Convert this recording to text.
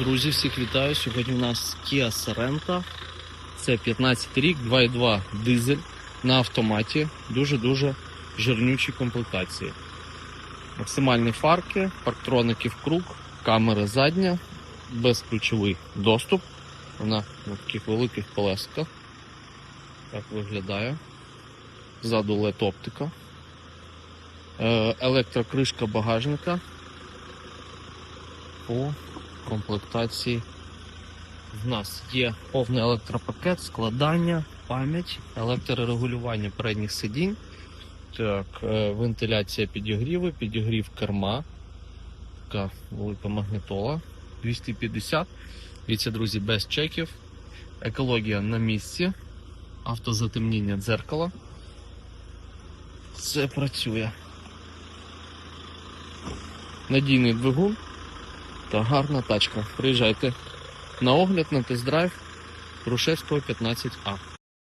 Друзі, всіх вітаю. Сьогодні у нас Kia Sorento. Це 15 рік, 2.2 дизель на автоматі. Дуже-дуже жирнючі комплектації. Максимальні фарки, парктроники в круг, камера задня, безключовий доступ. Вона на таких великих колесках. Так виглядає. Ззаду LED оптика. Е, Електрокришка багажника. По комплектації в нас є повний електропакет, складання, пам'ять, електрорегулювання передніх сидінь. Так, е, вентиляція підігріви, підігрів керма. Така велика магнітола. 250. Дивіться, друзі, без чеків. Екологія на місці. Автозатемніння дзеркала. Це працює. Надійний двигун та гарна тачка. Приїжджайте на огляд на тест-драйв Рушевського 15А.